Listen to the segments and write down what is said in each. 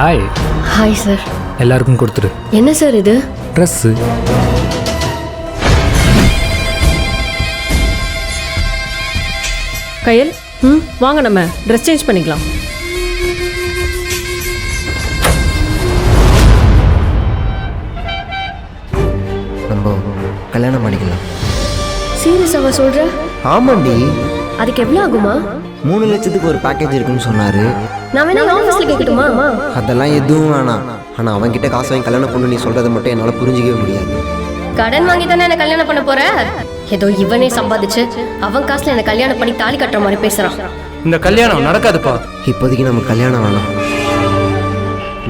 Hi hi sir எல்லாருக்கும் கொடுத்துரு. என்ன சார் இது? ட்ரெஸ்ஸு கையல் ம்? வாங்க நம்ம ட்ரெஸ் சேஞ்ச் பண்ணிக்கலாம். நம்ம கல்யாணம் பண்ணிக்கலாம். சீரியஸாவா சொல்ற? ஆமாண்டி. அதுக்கு எவ்வளோ ஆகுமா? மூணு லட்சத்துக்கு ஒரு பேக்கேஜ் இருக்குன்னு சொன்னாரு. நான் வேணா ஆஃபீஸில் கேட்கட்டுமா அதெல்லாம் எதுவும் வேணாம். ஆனால் அவன்கிட்ட காசு வாங்கி கல்யாணம் பண்ணு நீ சொல்கிறத மட்டும் என்னால் புரிஞ்சிக்கவே முடியாது. கடன் வாங்கி தானே என்ன கல்யாணம் பண்ண போற? ஏதோ இவனே சம்பாதிச்சு அவன் காசுல என்ன கல்யாணம் பண்ணி தாலி கட்டுற மாதிரி பேசுறான். இந்த கல்யாணம் நடக்காதுப்பா. இப்போதைக்கு நம்ம கல்யாணம் வேணாம்.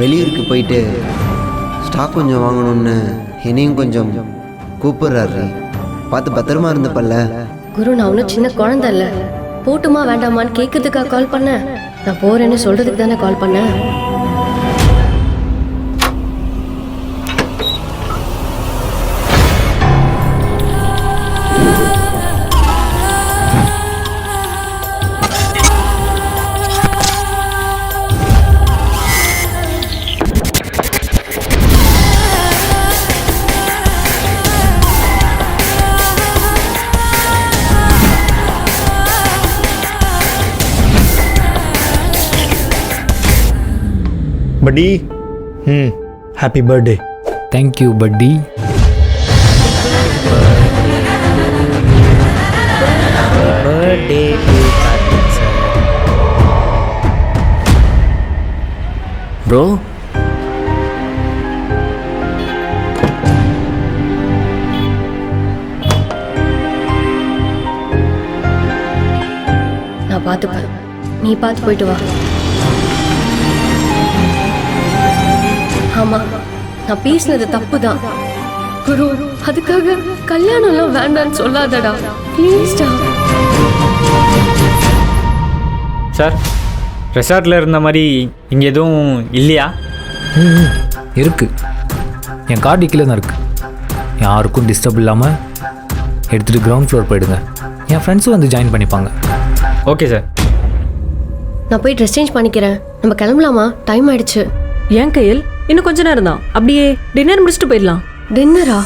வெளியூருக்கு போயிட்டு ஸ்டாக் கொஞ்சம் வாங்கணும்னு என்னையும் கொஞ்சம் கூப்பிடுறாரு. பார்த்து பத்திரமா இருந்தப்பல்ல? குரு நான் ஒன்றும் சின்ன குழந்தை இல்ல. போட்டுமா வேண்டாமான்னு கேட்கறதுக்காக கால் பண்ணேன். நான் போறேன்னு சொல்றதுக்கு தானே கால் பண்ணேன். படி ம் happy birthday thank you buddy birthday bro நான் பார்த்துப்பேன். நீ பார்த்து போயிட்டு வா. ஆமா. நான் பேசினது தப்பு தான் குரு அதுக்காக கல்யாணம்லாம் வேண்டாம்னு சொல்லாதடா. ப்ளீஸ்டா சார் ரெசார்ட்டில் இருந்த மாதிரி இங்கே எதுவும் இல்லையா? ம் இருக்கு. என் கார்டு கீழே தான் இருக்கு. யாருக்கும் டிஸ்டர்ப் இல்லாமல் எடுத்துகிட்டு கிரவுண்ட் ஃப்ளோர் போயிடுங்க. என் ஃப்ரெண்ட்ஸும் வந்து ஜாயின் பண்ணிப்பாங்க. ஓகே சார் நான் போய் ட்ரெஸ் சேஞ்ச் பண்ணிக்கிறேன். நம்ம கிளம்பலாமா? டைம் ஆயிடுச்சு. ஏன் கையல்? இன்னும் கொஞ்ச நேரம் தான். அப்படியே டின்னர் முடிச்சுட்டு போயிடலாம். டின்னரா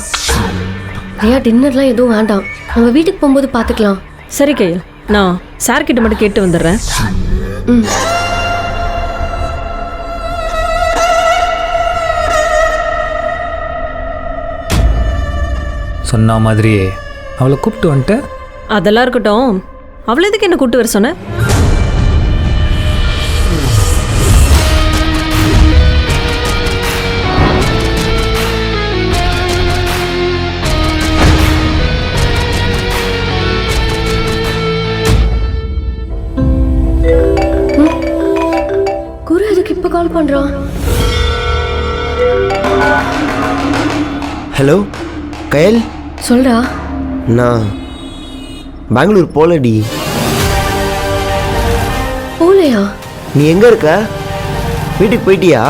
ஐயா டின்னர்லாம் எதுவும் வேண்டாம். நம்ம வீட்டுக்கு போகும்போது பார்த்துக்கலாம் சரி கையல். நான் சார் கிட்ட மட்டும் கேட்டு வந்துடுறேன். ம். சொன்ன மாதிரியே அவளை கூப்பிட்டு வந்துட்டு அதெல்லாம் இருக்கட்டும். அவ்வளோ எதுக்கு என்ன கூட்டு வர சொன்ன? கால் பண்ணுறான் ஹலோ கயல்? சொல்றா. நான் பெங்களூர் போலடி. போலையா? நீ எங்கே இருக்க? வீட்டுக்கு போயிட்டியா?